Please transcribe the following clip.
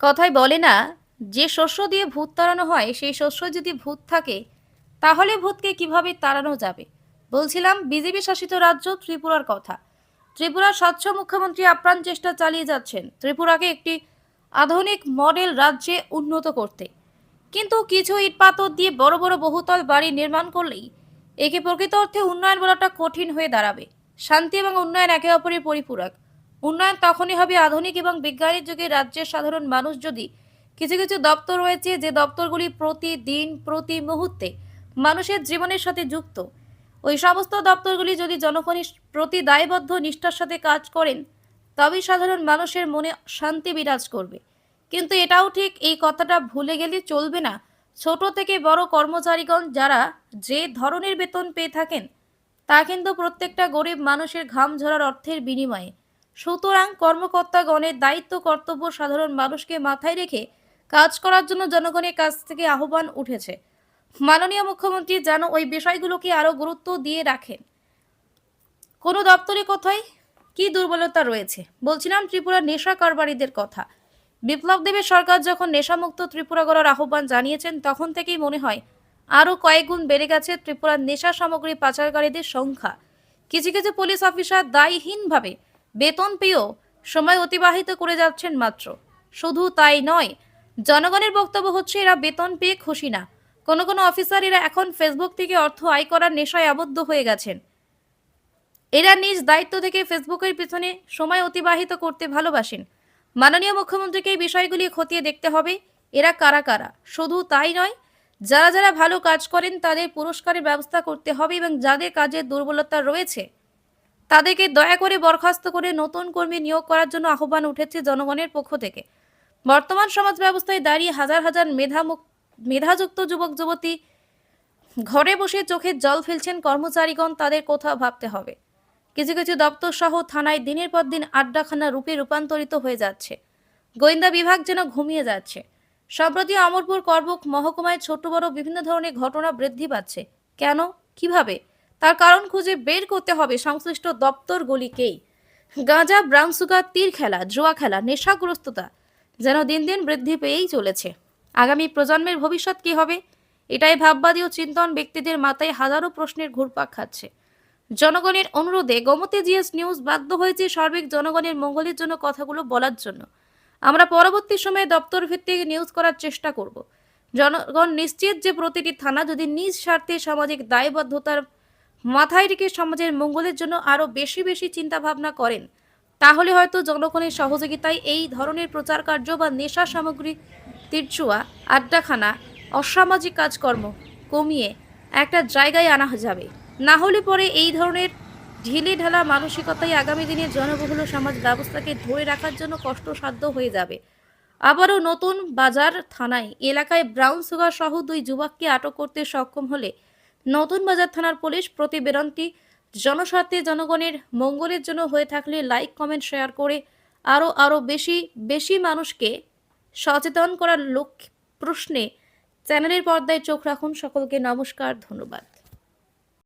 কথায় বলে না, যে শস্য দিয়ে ভূত তাড়ানো হয়, সেই শস্য যদি ভূত থাকে, তাহলে ভূতকে কীভাবে তাড়ানো যাবে? বলছিলাম, বিজেপি শাসিত রাজ্য ত্রিপুরার কথা। ত্রিপুরার স্বচ্ছ মুখ্যমন্ত্রী আপ্রাণ চেষ্টা চালিয়ে যাচ্ছেন। ত্রিপুরাকে একটি আধুনিক মডেল রাজ্যে উন্নত করতে। কিন্তু কিছু ইটপাথর দিয়ে বড় বড় বহুতল বাড়ি নির্মাণ করলেই একে প্রকৃত অর্থে উন্নয়ন বলাটা কঠিন হয়ে দাঁড়াবে। শান্তি এবং উন্নয়ন একে অপরের পরিপূরক। উন্নয়ন তখনই হবে আধুনিক এবং বিজ্ঞানের যুগে। রাজ্যের সাধারণ মানুষ যদি কিছু কিছু দপ্তর রয়েছে, যে দপ্তরগুলি প্রতিদিন, প্রতি মুহূর্তে মানুষের জীবনের সাথে যুক্ত, ওই সমস্ত দপ্তরগুলি যদি জনগণের প্রতি দায়বদ্ধ নিষ্ঠার সাথে কাজ করেন, তবেই সাধারণ মানুষের মনে শান্তি বিরাজ করবে। কিন্তু এটাও ঠিক, এই কথাটা ভুলে গেলে চলবে না। ছোট থেকে বড় কর্মচারীগণ যারা যে ধরনের বেতন পেয়ে থাকেন, তা কিন্তু প্রত্যেকটা গরিব মানুষের ঘাম ঝরার অর্থের বিনিময়ে। সুতরাং কর্মকর্তাগণের দায়িত্ব, কর্তব্য সাধারণ মানুষকে মাথায় রেখে কাজ করার জন্য জনগণের কাছ থেকে আহ্বান উঠেছে। মাননীয় মুখ্যমন্ত্রী, যেন ওই বিষয়গুলোকে আরও গুরুত্ব দিয়ে রাখেন। কোনো দপ্তরে কোথায় কি দুর্বলতা রয়েছে? বলছিলাম ত্রিপুরার নেশা কারবারিদের কথা। বিপ্লব দেবের সরকার যখন নেশামুক্ত ত্রিপুরা গড়ার আহ্বান জানিয়েছেন, তখন থেকেই মনে হয় আরও কয়েকগুণ বেড়ে গেছে ত্রিপুরার নেশা সামগ্রী পাচারকারীদের সংখ্যা। কিছু কিছু পুলিশ অফিসার দায়হীনভাবে বেতন পেয়েও সময় অতিবাহিত করে যাচ্ছেন মাত্র। শুধু তাই নয়, জনগণের বক্তব্য হচ্ছে, এরা বেতন পেয়ে খুশি না। কোনো কোনো অফিসার এরা এখন ফেসবুক থেকে অর্থ আয় করার নেশায় আবদ্ধ হয়ে গেছেন। এরা নিজ দায়িত্ব থেকে ফেসবুকের পিছনে সময় অতিবাহিত করতে ভালোবাসেন। মাননীয় মুখ্যমন্ত্রীকে এই বিষয়গুলি খতিয়ে দেখতে হবে, এরা কারা কারা। শুধু তাই নয়, যারা যারা ভালো কাজ করেন তাদের পুরস্কারের ব্যবস্থা করতে হবে এবং যাদের কাজের দুর্বলতা রয়েছে তাদেরকে দয়া করে বরখাস্ত করে নতুন কর্মী নিয়োগ করার জন্য আহ্বান উঠেছে জনগণের পক্ষ থেকে। বর্তমান সমাজ ব্যবস্থায় দাঁড়িয়ে হাজার হাজার মেধামুক মেধাযুক্ত যুবক, যুবতী ঘরে বসে চোখের জল ফেলছেন কর্মচারীগণ, তাদের কোথাও ভাবতে হবে। কিছু কিছু দপ্তর সহ থানায় দিনের পর দিন আড্ডাখানা রূপে রূপান্তরিত হয়ে যাচ্ছে। গোয়েন্দা বিভাগ যেন ঘুমিয়ে যাচ্ছে। সম্প্রতি অমরপুর করবুক মহকুমায় ছোট বড় বিভিন্ন ধরনের ঘটনা বৃদ্ধি পাচ্ছে। কেন? কীভাবে? তার কারণ খুঁজে বের করতে হবে সংশ্লিষ্ট দপ্তরগুলিকেই। গাঁজা ব্রাউন সুগার তীর খেলা, জুয়া খেলা, নেশাগ্রস্ততা যেন দিন দিন বৃদ্ধি পেয়েই চলেছে। আগামী প্রজন্মের ভবিষ্যৎ কি হবে? এটাই ভাববাদী ও চিন্তন ব্যক্তিদের মাথায় হাজারো প্রশ্নের ঘুরপাক খাচ্ছে। জনগণের অনুরোধে গোমতী জিএস নিউজ বাধ্য হয়েছে সার্বিক জনগণের মঙ্গলের জন্য কথাগুলো বলার জন্য। আমরা পরবর্তী সময়ে দপ্তর ভিত্তিক নিউজ করার চেষ্টা করব। জনগণ নিশ্চিত যে প্রতিটি থানা যদি নিজ স্বার্থে সামাজিক দায়বদ্ধতার মাথায় রেখে সমাজের মঙ্গলের জন্য আরও বেশি বেশি চিন্তা ভাবনা করেন। তাহলে হয়তো জনগণের সহযোগিতায় এই ধরনের প্রচার কার্য বা নেশা সামগ্রী, তীর্চুয়া, আড্ডাখানা, অসামাজিক কাজকর্ম কমিয়ে একটা জায়গায় আনা যাবে। না হলে পরে এই ধরনের ঢিলে ঢালা মানসিকতাই আগামী দিনে জনবহুল সমাজ ব্যবস্থাকে ধরে রাখার জন্য কষ্টসাধ্য হয়ে যাবে। আবারও নতুন বাজার থানায় এলাকায় ব্রাউন সুগার সহ দুই যুবককে আটক করতে সক্ষম হলে নতুন বাজার থানার পুলিশ প্রতিবেদনটি জনস্বার্থে জনগণের মঙ্গলের জন্য হয়ে থাকলে লাইক, কমেন্ট, শেয়ার করে আরও আরও বেশি বেশি মানুষকে সচেতন করার লক্ষ্য প্রশ্নে চ্যানেলের পর্দায় চোখ রাখুন। সকলকে নমস্কার, ধন্যবাদ।